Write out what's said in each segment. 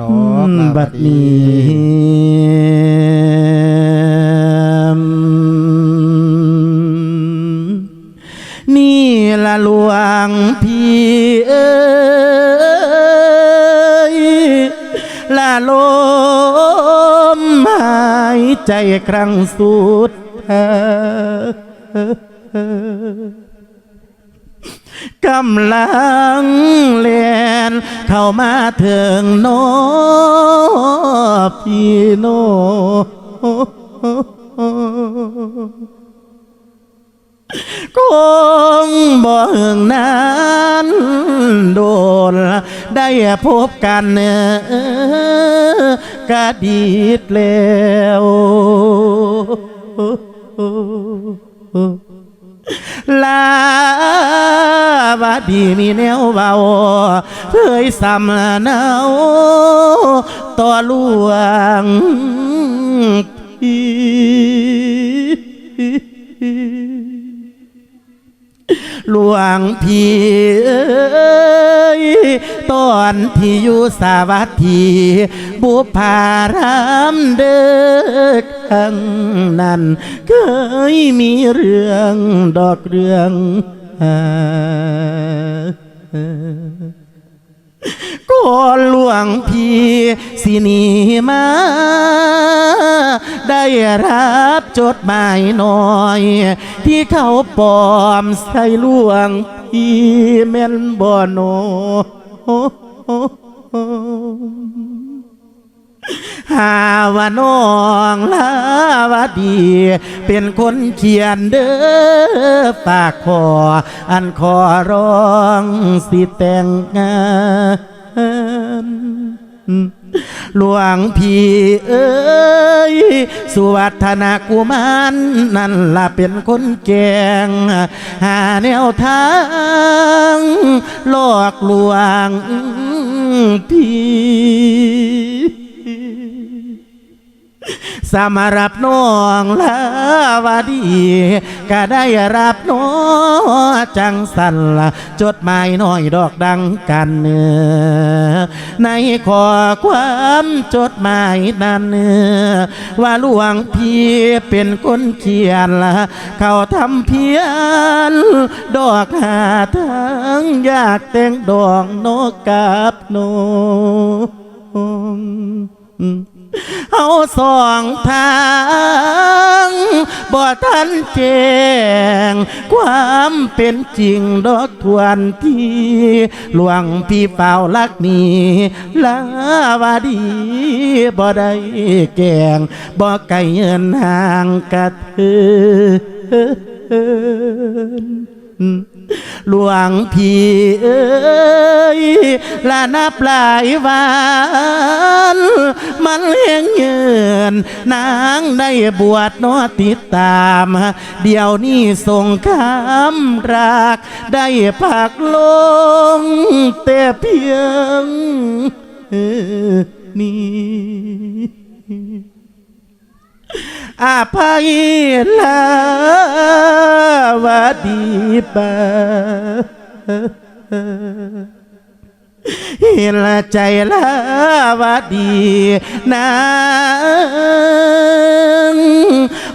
ดอกบัดนี้นี่ละหลวงพี่เอ้ยละลมหายใจครั้งสุดท้าย กำลังเลียนเข้ามาถึงโนพี่โนคงบ่หึงนั้นโดนได้พบกันเนอกะดีดแล้ว ลาบาดีมีแนวเบาเคยสำเนาต่อลวงพี่หลวงพี่ตอนที่อยู่สาวัตถี บุพารามเด็กทั้งนั้น เคยมีเรื่องดอกเรื่องก่อนหลวงพี่สินีมา ได้รับจดหมายน้อย ที่เขาปลอมใส่หลวงพี่แม่นบ่โน หาว่าน้องลาวดี เป็นคนเขียนเด้อฝากขออันขอร้องสิแต่งงานหลวงพี่เอ้ย สุวัฒนากุมารนั่นล่ะเป็นคนแกง หาแนวทางหลอกลวงพี่ สำหรับน้องลาวดี ก็ได้รับน้อจังสันละจดหมายน้อยดอกดังกันเนื้อในขอความจดหมายนั้นเนื้อว่าหลวงพี่เป็นคนเขียนละเขาทำเพียนดอกหาทั้งอยากแต่งดอกนกกับนก เอาสองทางบ่ทันแจงความเป็นจริงดอกทวนที่หลวงพี่เฝ้าลักนีลาวาดีบ่ได้แกงบ่ไกลเงินห่างกะเทือน หลวงพี่เอ้ยละนับหลายวันมันเลี้ยงเงินนางได้บวชนอติดตาม เดี๋ยวนี้ส่งคำรัก ได้พักลง แต่เพียงนี้อาภัยลา วาดีบาเห็นละใจลาวาดีนาง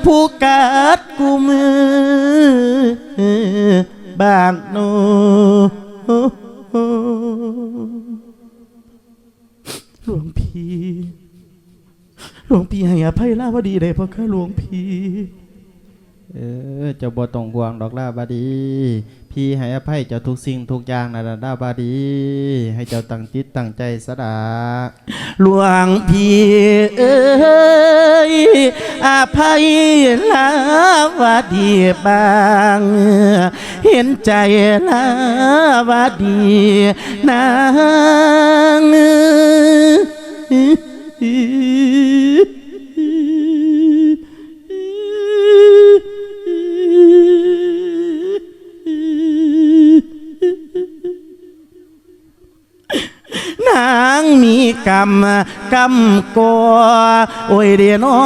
ผู้กัดกูมือบางโนหลวงพี่ หลวงพี่ให้อภัยลาวดีได้เพราะข้าหลวงพี่ เออเจ้าบ่ต้องห่วงดอกลาบาดี พี่ให้อภัยเจ้าทุกสิ่งทุกอย่างนะลาบาดี ให้เจ้าตั้งจิตตั้งใจสดาหลวงพี่เอ้ยอภัยลาวดีบางเห็นใจลาวดีนาง นางมีกรรำกำกัวโอ้ยเดียนอ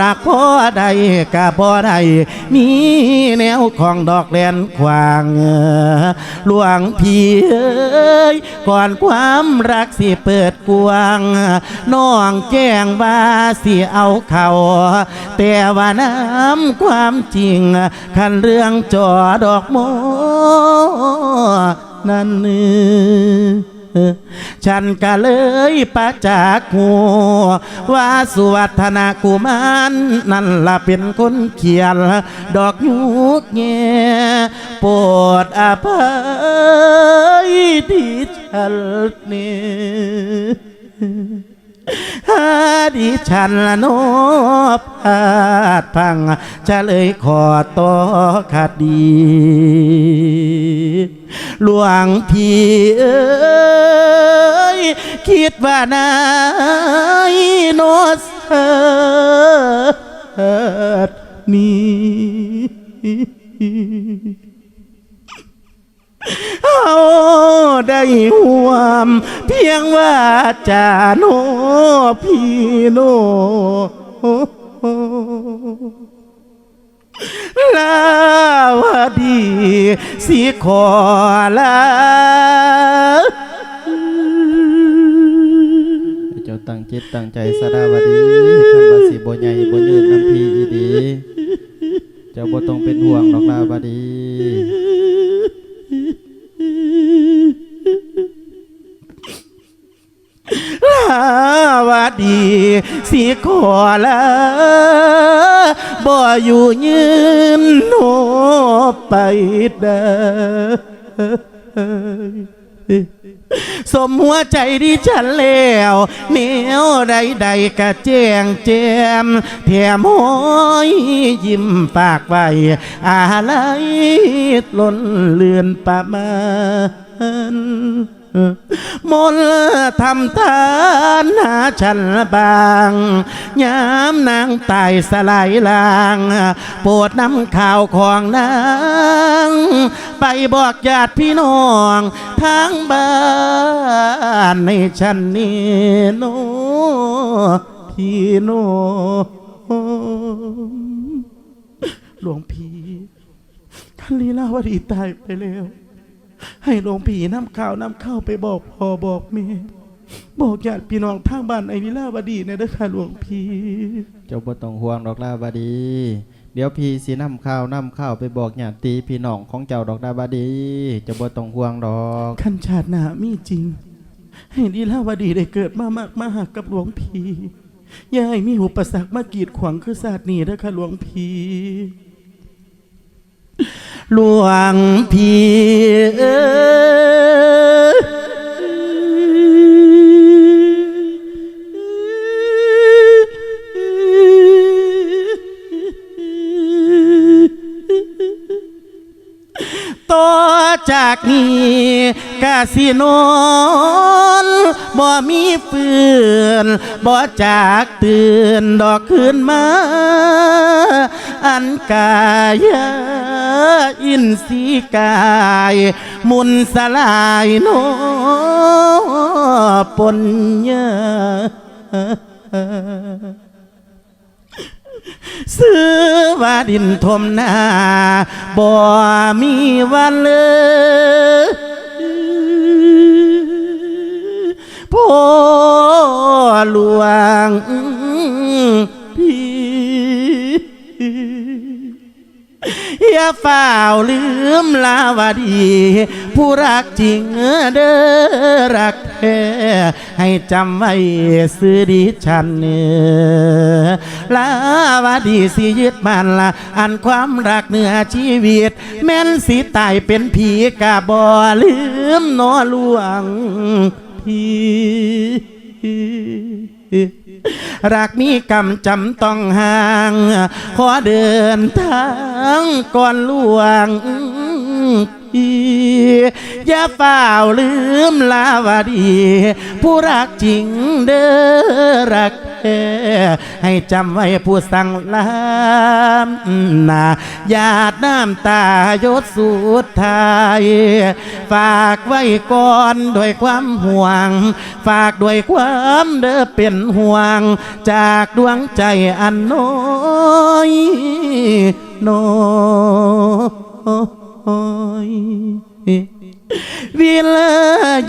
รักพ่อใดกะพ่อใดมีแนวของดอกแลนขวางหลวงพี่เอ้ยก่อนความรักสิเปิดกวางน้องแจ้งว่าสิเอาเขาแต่ว่าน้ำความจริงคันเรื่องจอดอกโมนั่นเนื้อ ฉันก็เลยประจักษ์หัวว่าสุวัฒนากุมารนั่นละเป็นคนเขียนดอกยุกเงี้ยปวดอภัยที่ฉันนี่ หาดิฉันละโนบพาดพังจะเลยขอต่อคดี หลวงพี่เอ้ยคิดว่านายโนสเอิดนี้ ได้หวม เพียงว่าจาโนพี่โนลาวดีสีขอลาเจ้าตั้งจิตตั้งใจสดาวดีคันว่าสิบ่ใหญ่บ่ยืนน้ำพีอีดี เจ้าบ่ต้องเป็นห่วงดอกลาวดี สีขอลาบ่อยู่ยืนโนไปเด้อสมหัวใจดิฉันแล้วแนวใดๆกะแจ้งแจมแถมห้อยยิ้มปากไว้อะไรล้นเลือนประมาณ มนทำทานหาฉันบางยามนางตายสลายลางปรดน้ำข่าวของนาง ไปบอกญาติพี่น้องทางบ้านในฉันนี่โนพี่โนหลวงพี่ท่านลีลาวดีตายไปแล้ว ให้หลวงพี่น้ำข้าวน้ำข้าวไปบอกพ่อบอกแม่บอกญาติพี่น้องทางบ้านไอ้ลีลาวดีเนี่ยเด้อค่ะหลวงพี่เจ้าบ่ต้องห่วงดอกลาวดี เดี๋ยวพี่สินำข้าวนำข้าวไปบอกญาติพี่น้องของเจ้าดอกดาวดีเจ้าบ่ต้องห่วงดอกขันชาติหนามีจริง ให้ลีลาวดีได้เกิดมามากมาหากับหลวงพี่อย่าให้มีอุปสรรคมากีดขวางคือศาสตร์นี้เด้อค่ะหลวงพี่ หลวงพี่เอ้ยต่อจากนี้ กาสิโนนบ่มีฟืนบ่จากตื่นดอกคืนมา อันกายอินสีกาย มุนสลายโนปนเยาซื้อว่าดินทมนาบ่มีวันเลย พ่อหลวงพี่อย่าฝ่าลืมลาวดี ผู้รักจริงเด้อรักแท้ให้จำไว้ซื้อดิฉันเนื้อลาวดีสิยึดมันละอันความรักเหนือชีวิต แม่นสิตายเป็นผีกะบ่ลืมนอหลวง รักมีกรรมจำต้องห่าง ขอเดินทางก่อนล่วง อย่าเฝ้าลืมลาวดี ผู้รักจริงเด้อรักแท้ให้จำไว้ผู้สั่งลามนาหยาดน้ำตายศสุดท้าย ฝากไว้ก่อนด้วยความห่วง ฝากด้วยความเด้อเป็นห่วง จากดวงใจอันน้อยน้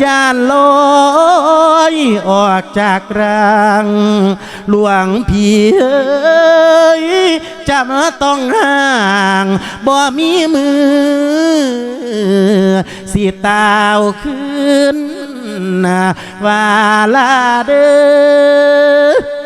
ยานลอยออกจากรัง หลวงพี่เอ้ยจะมาต้องห่างบ่มีมือ สิตาวขึ้นว่าลาเด้อ